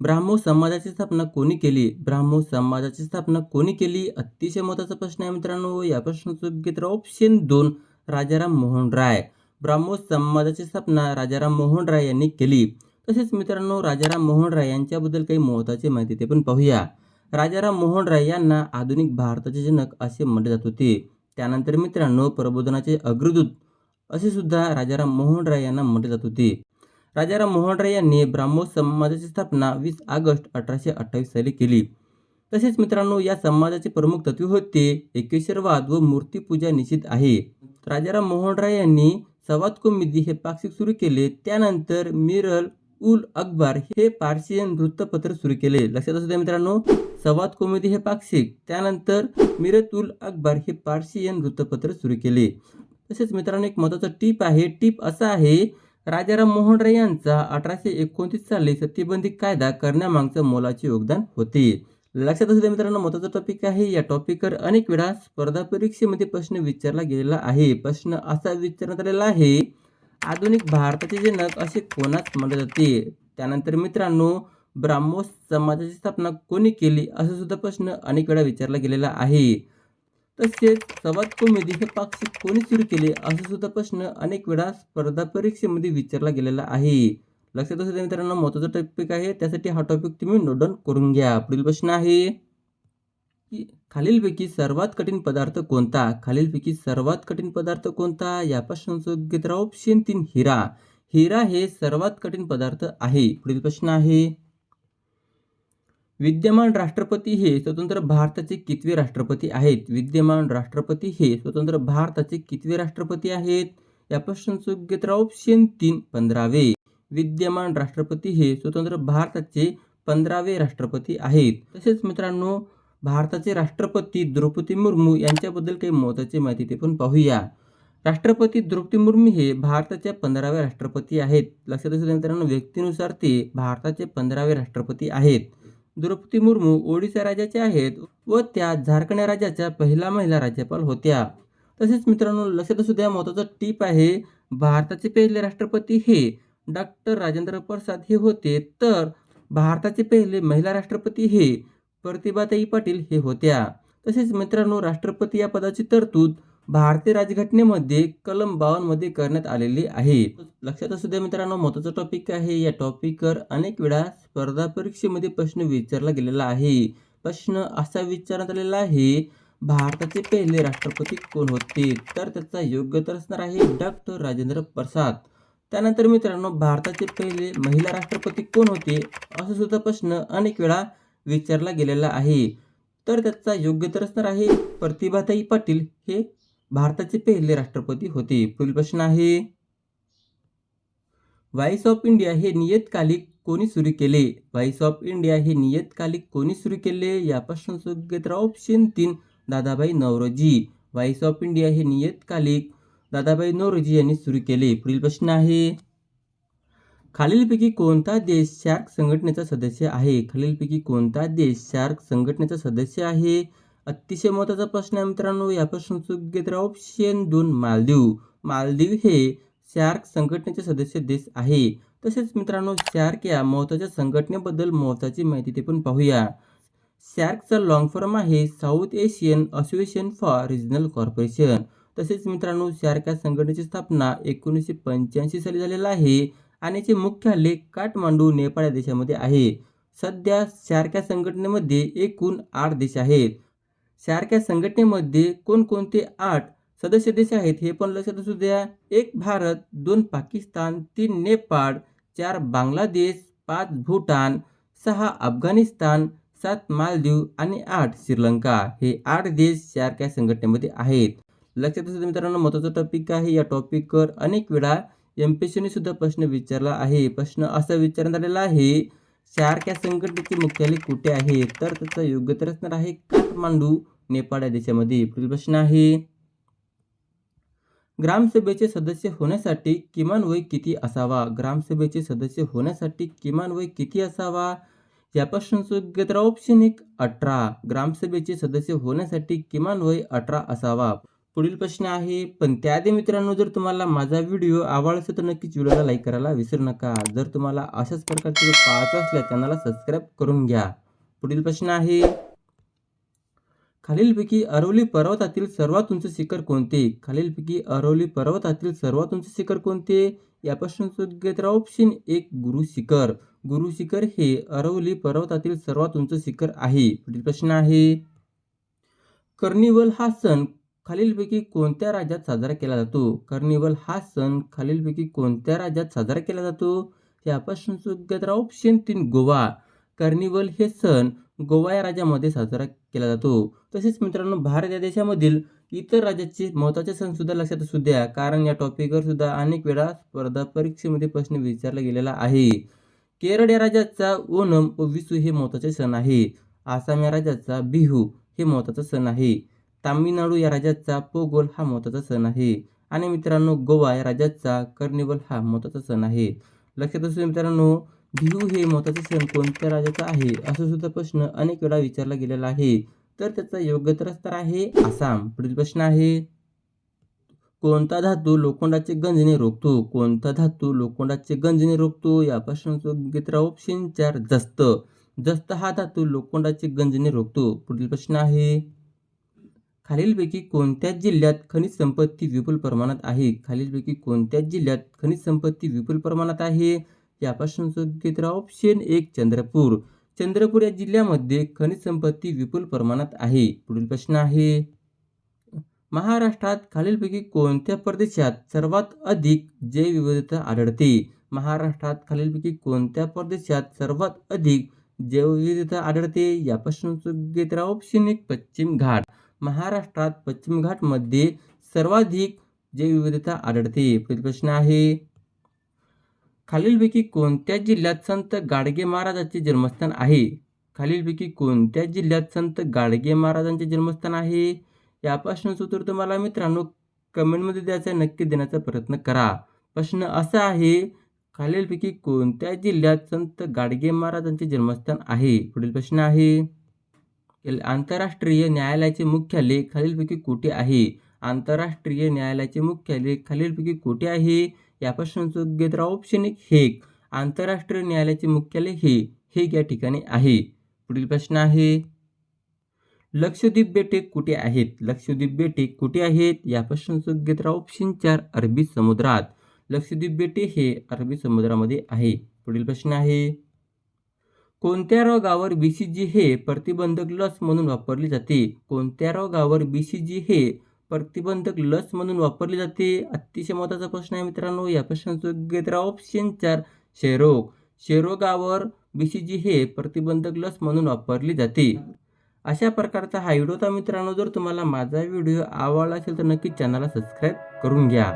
ब्राह्मो समाजाची स्थापना कोणी केली? ब्राह्मो समाजाची स्थापना कोणी केली? अतिशय महत्त्वाचा प्रश्न आहे मित्रांनो. या प्रश्नाचं योग्य ऑप्शन दोन राजाराम मोहन राय. ब्राह्मो समाजाची स्थापना राजाराम मोहन राय यांनी केली. तसेच मित्रांनो राजाराम मोहन राय यांच्याबद्दल काही महत्त्वाची माहिती ते पण पाहूया. राजाराम मोहन राय यांना आधुनिक भारताचे जनक असे म्हटले जात होते. त्यानंतर मित्रांनो प्रबोधनाचे अग्रदूत असे सुद्धा राजाराम मोहन राय यांना म्हटले जात होते. राजाराम मोहन राय यांनी ब्राह्मो समाजाची स्थापना वीस ऑगस्ट अठराशे अठ्ठावीस साली केली. तसेच मित्रांनो या समाजाचे प्रमुख तत्वे होते एकेश्वरवाद व मूर्तीपूजा निश्चित आहे. राजाराम मोहन राय यांनी सवाद कुमिदी हे पाक्षिक सुरू केले. त्यानंतर मिरल उल अकबर हे पार्शियन वृत्तपत्र सुरू केले. लक्षात असू द्या मित्रांनो सवाद कोमिदी हे पाक्षिक त्यानंतर मिरत उल अकबर हे पार्शियन वृत्तपत्र सुरू केले. तसेच मित्रांनो एक महत्त्वाचा टीप आहे. टीप असा आहे राजाराम मोहन राय यांचा अठराशे एकोणतीस साली सत्तीबंदी कायदा करण्यामागचं मोलाचे योगदान होते. लक्षात असू द्या मित्रांनो महत्त्वाचा टॉपिक आहे. या टॉपिकवर अनेक वेळा स्पर्धा परीक्षेमध्ये प्रश्न विचारला गेलेला आहे. प्रश्न असा विचारण्यात आलेला आहे आधुनिक भारताचे जनक असे कोणाच म्हटले जाते? त्यानंतर मित्रांनो ब्राह्मो समाजाची स्थापना कोणी केली? असा सुद्धा प्रश्न अनेक वेळा विचारला गेलेला आहे. तसेच सर्वात कोमेदी हे पाक्षिक कोणी सुरू केले असा सुद्धा प्रश्न अनेक वेळा स्पर्धा परीक्षेमध्ये विचारला गेलेला आहे. लक्षात असू द्या मित्रांनो महत्त्वाचा टॉपिक आहे. त्यासाठी हा टॉपिक तुम्ही नोट डाऊन करून घ्या. पुढील प्रश्न आहे की खालीलपैकी सर्वात कठीण पदार्थ कोणता? खालीलपैकी सर्वात कठीण पदार्थ कोणता? या प्रश्नाचं योग्य तर ऑप्शन तीन हिरा. हिरा हे सर्वात कठीण पदार्थ आहे. पुढील प्रश्न आहे विद्यमान राष्ट्रपती हे स्वतंत्र भारताचे कितवे राष्ट्रपती आहेत? विद्यमान राष्ट्रपती हे स्वतंत्र भारताचे कितवे राष्ट्रपती आहेत? या प्रश्नाचं योग्य ऑप्शन तीन पंधरावे. विद्यमान राष्ट्रपती हे स्वतंत्र भारताचे पंधरावे राष्ट्रपती आहेत. तसेच मित्रांनो भारताचे राष्ट्रपती द्रौपदी मुर्मू यांच्याबद्दल काही महत्त्वाची माहिती ते पण पाहूया. राष्ट्रपती द्रौपदी मुर्मू हे भारताच्या पंधराव्या राष्ट्रपती आहेत. लक्षात असू मित्रांनो व्यक्तीनुसार ते भारताचे पंधरावे राष्ट्रपती आहेत. द्रौपदी मुर्मू ओडिशा राज्याच्या आहेत व त्या झारखंड राज्याच्या पहिल्या महिला राज्यपाल होत्या. तसेच मित्रांनो लक्षात असू द्या महत्त्वाचं टीप आहे भारताचे पहिले राष्ट्रपती हे डॉक्टर राजेंद्र प्रसाद हे होते. तर भारताचे पहिले महिला राष्ट्रपती हे प्रतिभाताई पाटील हे होत्या. तसेच मित्रांनो राष्ट्रपती या पदाची तरतूद भारतीय राजघटनेमध्ये कलम बावनमध्ये करण्यात आलेली आहे. लक्षात असू द्या मित्रांनो महत्त्वाचा टॉपिक आहे? या टॉपिकवर अनेक वेळा स्पर्धा परीक्षेमध्ये प्रश्न विचारला गेलेला आहे. प्रश्न असा विचारण्यात आलेला आहे भारताचे पहिले राष्ट्रपती कोण होते? तर त्याचा योग्य तर असणार आहे डॉक्टर राजेंद्र प्रसाद. त्यानंतर मित्रांनो भारताचे पहिले महिला राष्ट्रपती कोण होते? असा सुद्धा प्रश्न अनेक वेळा विचारला गेलेला आहे. तर त्याचा योग्य तर असणार आहे प्रतिभाताई पाटील. हे भारताचे पहिले राष्ट्रपती होते. पुढील प्रश्न आहे व्हाईस ऑफ इंडिया हे नियतकालिक कोणी सुरू केले? व्हाईस ऑफ इंडिया हे नियतकालिक कोणी सुरू केले? या प्रश्नाचं योग्य उत्तर ऑप्शन तीन Dadabhai Naoroji. Voice of India हे नियतकालिक दादाभाई नवरोजी यांनी सुरू केले. पुढील प्रश्न आहे खालीलपैकी कोणता देश शार्क संघटनेचा सदस्य आहे? खालीलपैकी कोणता देश शार्क संघटनेचा सदस्य आहे? अतिशय महत्त्वाचा प्रश्न आहे मित्रांनो. या प्रश्नाचं योग्य उत्तर ऑप्शन दोन मालदीव. मालदीव हे शार्क संघटनेचे सदस्य देश आहे. तसेच मित्रांनो शार्क या महत्त्वाच्या संघटनेबद्दल महत्त्वाची माहिती ते पण पाहूया. शार्कचा लॉंग फॉर्म आहे South Asian Association for Regional Corporation तसेच मित्रांनो शार्क या संघटनेची स्थापना एकोणीसशे पंच्याऐंशी साली झालेला आहे आणि याचे मुख्यालय काठमांडू नेपाळ या देशामध्ये आहे. सध्या शार्क या संघटनेमध्ये एकूण आठ देश आहेत. सारख्या संघटनेमध्ये कोणकोणते आठ सदस्य देश आहेत हे पण लक्षात असू द्या. एक भारत दोन पाकिस्तान तीन नेपाळ चार बांगलादेश पाच भूटान सहा अफगाणिस्तान सात मालदीव आणि आठ श्रीलंका हे आठ देश सारख्या संघटनेमध्ये आहेत. लक्षात असू द्या मित्रांनो महत्त्वाचा टॉपिक आहे. या टॉपिकवर अनेक वेळा एम पी सी सुद्धा प्रश्न विचारला आहे. प्रश्न असा विचारण्यात आलेला आहे शार्क या संघटनेचे मुख्यालय कुठे आहे? तर त्याचा योग्य तर असणार आहे काठमांडू नेपाळ या देशामध्ये पुढील प्रश्न आहे. ग्रामसभेचे सदस्य होण्यासाठी किमान वय किती असावा? ग्रामसभेचे सदस्य होण्यासाठी किमान वय किती असावा? या प्रश्नाचं योग्य ऑप्शन एक अठरा. ग्रामसभेचे सदस्य होण्यासाठी किमान वय अठरा असावा. पुढील प्रश्न आहे पण त्याआधी मित्रांनो जर तुम्हाला माझा व्हिडिओ आवडला तर नक्कीच व्हिडिओला लाईक करायला विसरू नका. जर तुम्हाला अशाच प्रकारचे व्हिडिओ पाहायचं असल्या चॅनलला सबस्क्राईब करून घ्या. पुढील प्रश्न आहे खालीलपैकी अरवली पर्वतातील सर्वात उंच शिखर कोणते? खालीलपैकी अरवली पर्वतातील सर्वात उंच शिखर कोणते? या प्रश्नाचं घेत तर ऑप्शन एक गुरु शिखर. गुरु शिखर हे अरवली पर्वतातील सर्वात उंच शिखर आहे. पुढील प्रश्न आहे कर्निवल हा सण खालीलपैकी कोणत्या राज्यात साजरा केला जातो? कार्निवल हा सण खालीलपैकी कोणत्या राज्यात साजरा केला जातो? या प्रश्नाचं ऑप्शन तीन गोवा. कार्निवल हे सण गोवा या राज्यामध्ये साजरा केला जातो. तसेच मित्रांनो भारत या देशामधील इतर राज्याचे महत्त्वाचे सण सुद्धा लक्षात असू द्या. कारण या टॉपिकवर सुद्धा अनेक वेळा स्पर्धा परीक्षेमध्ये प्रश्न विचारला गेलेला आहे. केरळ या राज्याचा ओणम व विसू हे महत्त्वाचे सण आहे. आसाम या राज्याचा बिहू हे महत्त्वाचा सण आहे. तामिळनाडू या राज्याचा पोगोल हा महत्त्वाचा सण आहे. आणि मित्रांनो गोवा या राज्याचा कर्निवल हा महत्त्वाचा सण आहे. लक्षात असू मित्रांनो बिहू हे महत्त्वाचे सण कोणत्या राज्याचा आहे असं सुद्धा प्रश्न अनेक वेळा विचारला गेलेला आहे. तर त्याचा योग्य तर आहे आसाम. पुढील प्रश्न आहे कोणता धातू लोखंडाचे गंजणे रोखतो? कोणता धातू लोखंडाचे गंजणे रोखतो? या प्रश्नाचं योग्य ऑप्शन चार जस्त. जस्त हा धातू लोखंडाचे गंजणे रोखतो. पुढील प्रश्न आहे खालीलपैकी कोणत्या जिल्ह्यात खनिज संपत्ती विपुल प्रमाणात आहे? खालीलपैकी कोणत्या जिल्ह्यात खनिज संपत्ती विपुल प्रमाणात आहे? या प्रश्नाचं योग्य ऑप्शन एक चंद्रपूर. चंद्रपूर या जिल्ह्यामध्ये खनिज संपत्ती विपुल प्रमाणात आहे. पुढील प्रश्न आहे. महाराष्ट्रात खालीलपैकी कोणत्या प्रदेशात सर्वात अधिक जैवविविधता आढळते? महाराष्ट्रात खालीलपैकी कोणत्या प्रदेशात सर्वात अधिक जैवविविधता आढळते? या प्रश्नाचं योग्य ऑप्शन एक पश्चिम घाट. महाराष्ट्रात पश्चिम घाटमध्ये सर्वाधिक जैवविविधता आढळते. पुढील प्रश्न आहे. खालीलपैकी कोणत्या जिल्ह्यात संत गाडगे महाराजांचे जन्मस्थान आहे? खालीलपैकी कोणत्या जिल्ह्यात संत गाडगे महाराजांचे जन्मस्थान आहे? या प्रश्नाचं उत्तर तुम्हाला मित्रांनो कमेंटमध्ये द्यायचं नक्की देण्याचा प्रयत्न करा. प्रश्न असा आहे खालीलपैकी कोणत्या जिल्ह्यात संत गाडगे महाराजांचे जन्मस्थान आहे? पुढील प्रश्न आहे. आंतरराष्ट्रीय न्यायालयाचे मुख्यालय खालीलपैकी कुठे आहे? आंतरराष्ट्रीय न्यायालयाचे मुख्यालय खालीलपैकी कुठे आहे? या प्रश्नाचं योग्य तर ऑप्शन एक हे आंतरराष्ट्रीय न्यायालयाचे मुख्यालय हे हेग या ठिकाणी आहे. पुढील प्रश्न आहे लक्षद्वीप बेटे कुठे आहेत? लक्षद्वीप बेटे कुठे आहेत? या प्रश्नाचं योग्य तर ऑप्शन चार अरबी समुद्रात. लक्षद्वीप बेटे हे अरबी समुद्रामध्ये आहे. पुढील प्रश्न आहे कोणत्या रोगावर जी हे प्रतिबंधक लस म्हणून वापरली जाते? कोणत्या रोगावर जी हे प्रतिबंधक लस म्हणून वापरली जाते? अतिशय महत्त्वाचा प्रश्न आहे मित्रांनो. या प्रश्नाचं योग्य तर ऑप्शन चार क्षयरोग क्षयरोगावर जी हे प्रतिबंधक लस म्हणून वापरली जाते. अशा प्रकारचा हा व्हिडिओ होता मित्रांनो. जर तुम्हाला माझा व्हिडिओ आवडला असेल तर नक्कीच चॅनलला सबस्क्राईब करून घ्या.